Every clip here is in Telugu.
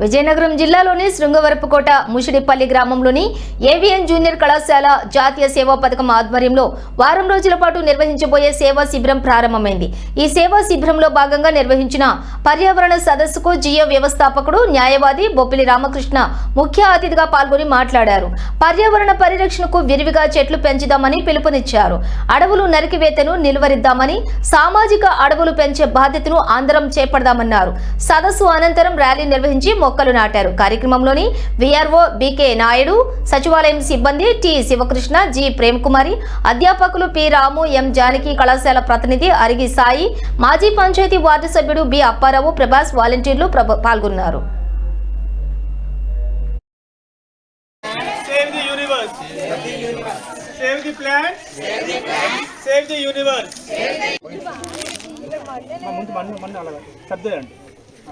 విజయనగరం జిల్లాలోని శృంగవరపుకోట ముషిడిపల్లి గ్రామంలోని ఏవిఎన్ జూనియర్ కళాశాల జాతీయ సేవా పథకం ఆధ్వర్యంలో వారం రోజుల పాటు నిర్వహించబోయే సేవా శిబిరం ప్రారంభమైంది. ఈ సేవా శిబిరంలో భాగంగా నిర్వహించిన పర్యావరణ సదస్సుకు జియో వ్యవస్థాపకుడు న్యాయవాది బొప్పిలి రామకృష్ణ ముఖ్య అతిథిగా పాల్గొని మాట్లాడారు. పర్యావరణ పరిరక్షణకు విరివిగా చెట్లు పెంచుదామని పిలుపునిచ్చారు. అడవులు నరికివేతను నిలువరిద్దామని సామాజిక అడవులు పెంచే బాధ్యతను ఆందరం చేపడదామన్నారు. సదస్సు అనంతరం ర్యాలీ నిర్వహించి మొక్కలు నాటారు కార్యక్రమంలోని విఆర్ఓ బికే నాయుడు సచివాలయం సిబ్బంది టి శివకృష్ణ జి ప్రేమకుమారి అధ్యాపకులు పి రాము ఎం జానకి కళాశాల ప్రతినిధి అరిగి సాయి మాజీ పంచాయతీ వార్డు సభ్యుడు బి అప్పారావు ప్రభాస్ వాలంటీర్లు పాల్గొన్నారు Save the universe. Save the plant. Save the universe. మా ముందు మన్ను మన్ను అలాగా సర్దేయండి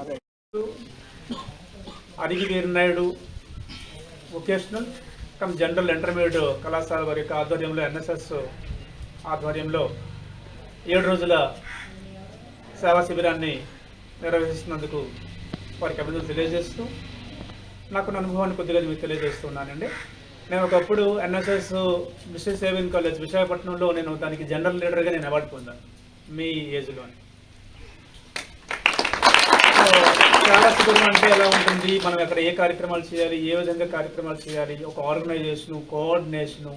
అదే అడిగి Veeranaidu vocational cum general intermediate కళాశాల వారి యొక్క ఆధ్వర్యంలో ఎన్ఎస్ఎస్ ఆధ్వర్యంలో ఏడు రోజుల సేవా శిబిరాన్ని నిర్వహిస్తున్నందుకు వారికి అభినందనలు తెలియజేస్తూ నాకున్న అనుభవాన్ని కొద్దిగా మీకు తెలియజేస్తున్నానండి. నేను ఒకప్పుడు ఎన్ఎస్ఎస్ మిస్టర్ సేవింగ్ కాలేజ్ విశాఖపట్నంలో నేను దానికి జనరల్ లీడర్గా నేను అవార్డు పొందాను మీ ఏజ్లోని సో, చాలా అంటే ఎలా ఉంటుంది? మనం ఎక్కడ ఏ కార్యక్రమాలు చేయాలి? ఏ విధంగా కార్యక్రమాలు చేయాలి? ఒక ఆర్గనైజేషను కోఆర్డినేషను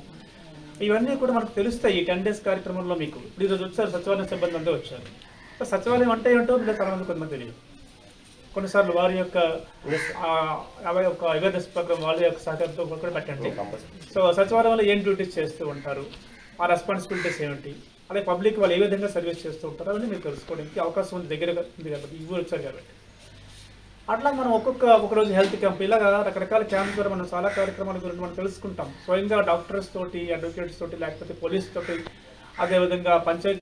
ఇవన్నీ కూడా మనకు తెలుస్తాయి ఈ టెన్ డేస్ కార్యక్రమంలో మీకు. ఇప్పుడు ఈరోజు వచ్చారు సచివాలయం సిబ్బంది అంతా వచ్చారు. సో సచివాలయం అంటే ఏంటో మీరు చాలా మంది కొంతమంది తెలియదు. కొన్నిసార్లు వారి యొక్క ఆ, అవి యొక్క అవేర్నెస్ ప్రోగ్రామ్ వాళ్ళ యొక్క సహకారంతో కూడా పెట్టండి. సో సచివాలయంలో ఏం డ్యూటీస్ చేస్తూ ఉంటారు? ఆ రెస్పాన్సిబిలిటీస్ ఏమిటి? అలాగే పబ్లిక్ వాళ్ళు ఏ విధంగా సర్వీస్ చేస్తూ ఉంటారు? అవన్నీ మీరు తెలుసుకోవడానికి అవకాశం ఉంది. దగ్గరగా ఉంది కాబట్టి ఇవి వచ్చారు కాబట్టి. అట్లా మనం ఒక్కొక్క ఒక రోజు హెల్త్ క్యాంప్ ఇలాగా రకరకాల క్యాంప్స్ ద్వారా మనం చాలా కార్యక్రమాల గురించి మనం తెలుసుకుంటాం. స్వయంగా డాక్టర్స్ తోటి అడ్వకేట్స్ తోటి లేకపోతే పోలీస్ తోటి అదేవిధంగా పంచాయతీ